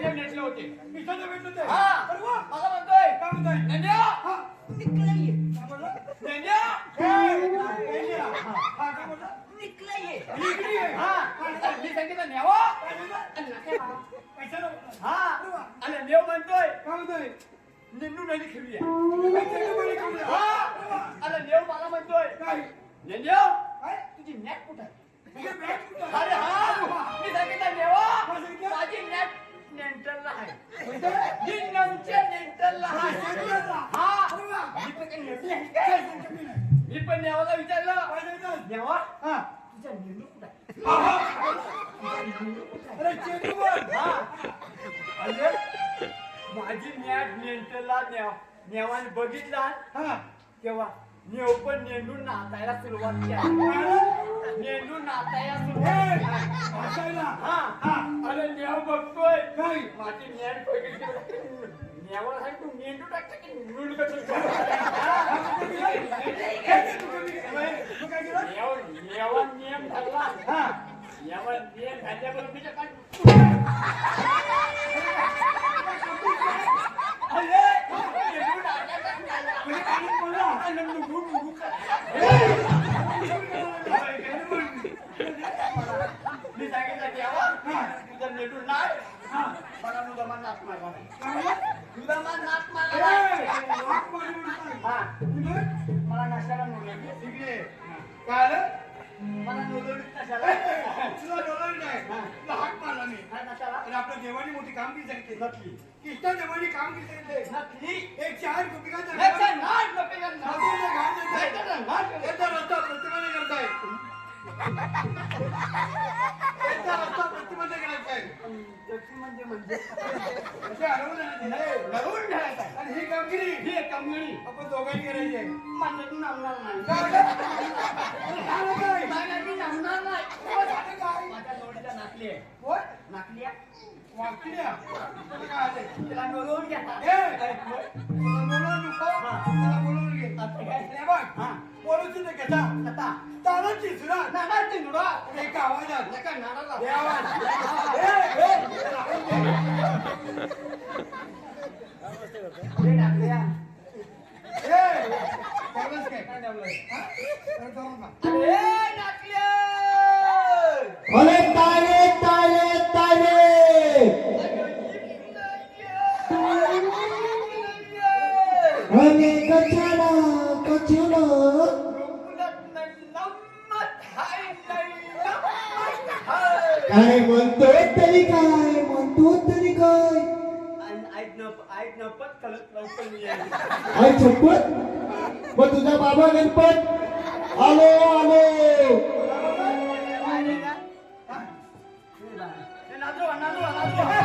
म्हणतोय हा. अरे वा मला म्हणतोय काय म्हणतोय? नंद्या हा. निकला ये काय बोलला? नंद्या ए, ए, ए, हा काय बोलला? निकला ये इकडे ये. हा मी सांगितलं न्यावा काय बोलला? आणि नाक्या मारा. कशाला बोलला? हा. अरे वा. आणि देव म्हणतोय. काय म्हणतोय? निंदू नदी खेळूया? अरे वा. हा आणि देव मला म्हणतोय. काय? नंद्या काय? तुझी नॅक कुठं आहे? तुझे बॅग कुठं आहे? अरे हा. मी सांगितलं सांगितलं? माझी नॅक नेंटलला आहे? आहे हा. मी पण नेंटल आहे काय मी नेवाला विचारलं? नेवा हा. तुझा नेंडू कुठं आहे. तुझा नेंडू कुठं आहे? अरे. हा माझी नॅक नेंटलला नेव नेवाने बघितला हा. तेव्हा नेव पण नेंडून नाचायला सुरुवात केली? नेंडून नाचायला सुरुवात केली. हा हा. अरे नेव बघतोय? माझी तू मेंदू टाकता की नियम ठरला हा. नेवा नियम काय अरे, मेंदू टाकायचा झाला. म्हणजे पाणी पडलं. आणि नुगू नुगू करायला. मी सांगितलं देवा हा. तुझा नेटू नाच हा. मला. हा. इकडे? मला नशाला? मला तुला नाही. तुला हाक मारला मी. काय नशाला? आणि आपल्या देवाने मोठी कामगिरी सांगितली. कृष्ण देवाने कामगिरी सांगितली. नकली एक चार गोपिकांचा रस्ता प्रतिमाने करताय. रस्ता म्हणजे म्हणजे असे. नाही, लढवून ठेवायचं. आणि ही कामगिरी ही कमगिरी आपण दोघांनी करायची आहे माझ्यातून नामणार नाही काय नामणार नाही? माझ्या जोडीचा नाकली आहे कोण? नाकली आहे. वाकड्या. तुला काय आलंय? तिला नोलवून घ्या ए! तुला बोलवून नको. तुला बोलवून घे. आता काय? बघ. बोलवतो ते कसा? आता तानाची सुरात. नानाची नुडा एका आवाजात. नका नानाला हे आवाज. ए, ए, हे टाकल्या. ए, त्यावेळेस काय? काय लावलंय? हा? तर जाऊ नका. अरे नाकल्या! अरे ताले काय म्हणतो तरी काय म्हणतो तरी काय. आई छप्पत मग तुझा बाबा गणपत आलो आलो. अरे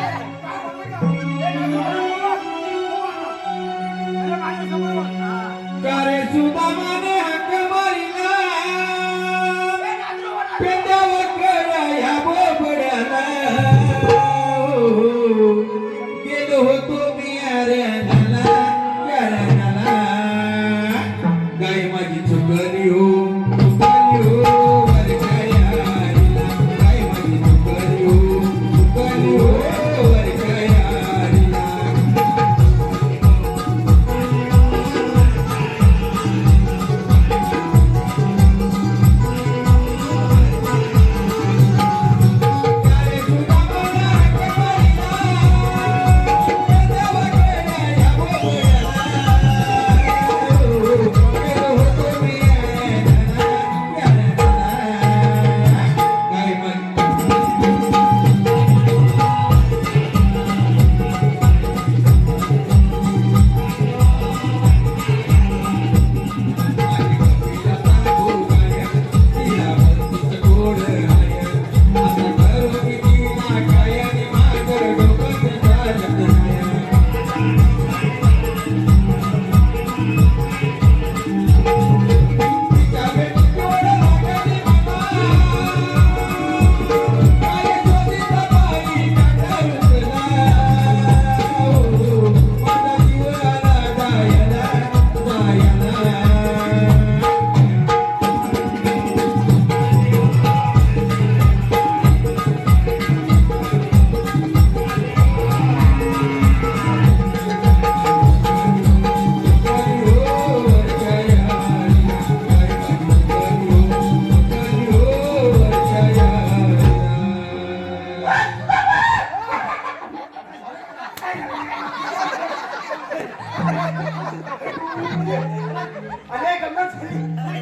अरे गंमत झाली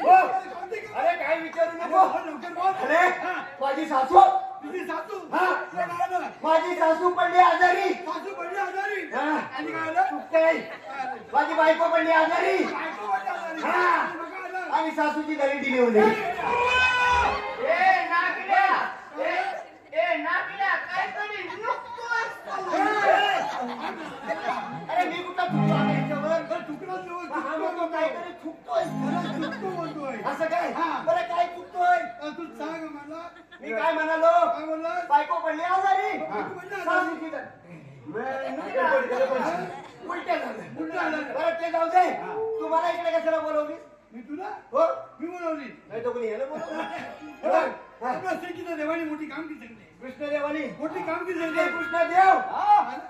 हो अरे काय विचारू नको अरे माझी सासू तुझी सासू हा. माझी सासू पडली आजारी सासू पडली आजारी आणि काय आलं? चुकते माझी बायको पडली आजारी हा. आणि मग काय आलं? आणि सासूची घरी डिलिव्हरी ए नागड्या ए ए नागड्या काहीतरी नुकतोच अरे मी कुठं चुकतो आता याच्यावर तर चुकलं नव्हतं, हा चुकलं म्हणतो नव्हतं. काहीतरी चुकतोय खरं चुकतो बोलतोय. असं काय हा. बरं काय चुकतोय अ, तू सांग मला मी काय म्हणालो काय बोललास? बायको पडली आजारी. सासूची घरी. उलट्या झाल्या. बरं ते जाऊ दे तू मला इकडे कशाला बोलवली मी तुला हो मी बोलवली नाही तर कोणी याला बोलवलं हे बघ, श्रीकृष्ण देवाने मोठी कामगिरी सांगितली कृष्णदेवानी मोठी कामगिरी सांगितली कृष्णदेव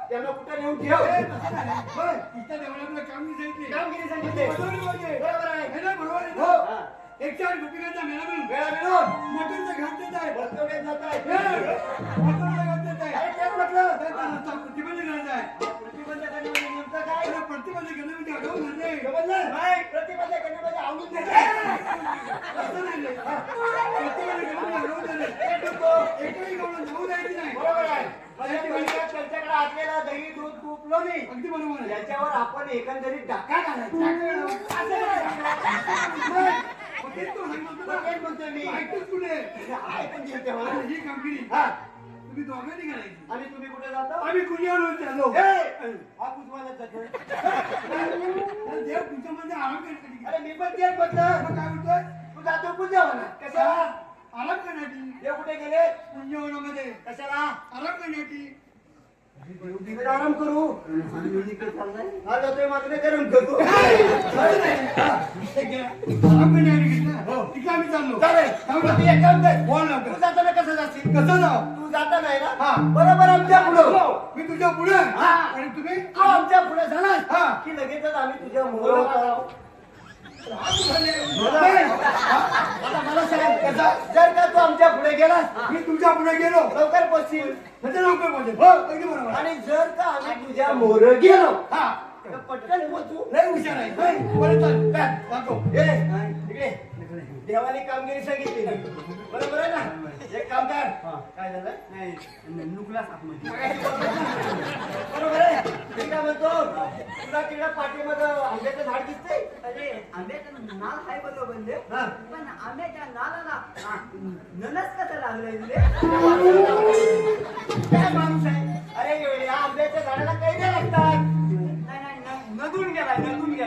त्यांना कुठं नेऊन ठेव? बरं, कृष्ण देवाने आपल्याला कामगिरी सांगितली कामगिरी सांगितली बरोबर आहे. हे ना, बरोबर आहे हो? एकशे आठ गोपिकांचा मेळा मिळून. देत आहे. जात आहे. देत आहे. म्हटलं. त्याचा प्रतिबंध करायचा आहे. प्रतिबंधकांनी नेमकं काय? त्याला प्रतिबंध करणे म्हणजे अडवून धरणे समजलं नाही. प्रतिबंधकांनी म्हणजे आवडून देते असं नाही रे. प्रतिबंध करणे म्हणजे अडवून धरणे एकही गवळण जाऊ द्यायची नाही बरोबर आहे म्हणजे थोडक्यात त्यांच्याकडे असलेला दही लोणी अगदी बरोबर आहे. याच्यावर आपण एकंदरीत डाका घालायचा. मग तेच तो सांगतो मग ना. तेच म्हणतोय मी. ऐकतोच कुठे? तेव्हा. आणि ही कामगिरी हा. तुम्ही दोघांनी करायची. आणि तुम्ही कुठे जाता? आम्ही कुंजावर चाललो. ए, हा कुजवायला तर देव तुमच्यामध्ये आराम करण्यासाठी अरे मी पण तेच म्हटलं काय म्हणतोय? तू जातो कुजवायला कशाला? आराम करण्यासाठी देव कुठे गेले? कुंजवनामध्ये. कशाला? आराम करण्यासाठी आराम करू. हा जातोय मात्र गरम करतो आम्ही चाललो. तू ना. एक काम कर. बोल तू जाताना कसं जाशील? कसं जाऊ? तू जाता नाही ना? हा. बरोबर आमच्या पुढं. मी तुझ्या पुढे. हा. आणि तुम्ही? आमच्या पुढे झाला हा. की लगेचच आम्ही तुझ्या नाही. आता मला सांग कसा? जर का तू आमच्या पुढे गेलास मी तुमच्यापुढे गेलो. लवकर पोचशील. म्हणजे लवकर पोहोचेल हो अगदी बरोबर. आहे. आणि जर का आम्ही तुझ्या मोर गेलो हा. तर पटकन पोचू. लय हुशार आहे. जातो ए, इकडे. देवाने कामगिरी सांगितली बरोबर आहे ना? एक काम कर. काय झालं? बरोबर आहे. मी काय म्हणतो? तुला तिकडे पाठीमध्ये आंब्याचं झाड दिसतंय? अरे आंब्याचं नाल हाय बरोबर म्हणजे. पण आंब्याच्या नालाला ननस कसं लागलंय तुले काय माणूस आहे? अरे या आंब्याच्या झाडाला काही नाही लागतात नाही नाही न- नदून गेलाय नदून द्या.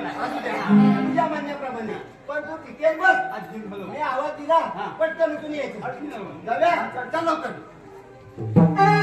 तुझ्या म्हणण्याप्रमाणे. मी आवाज दिला पटकन उठून यायचं. जाऊया. चल लवकर.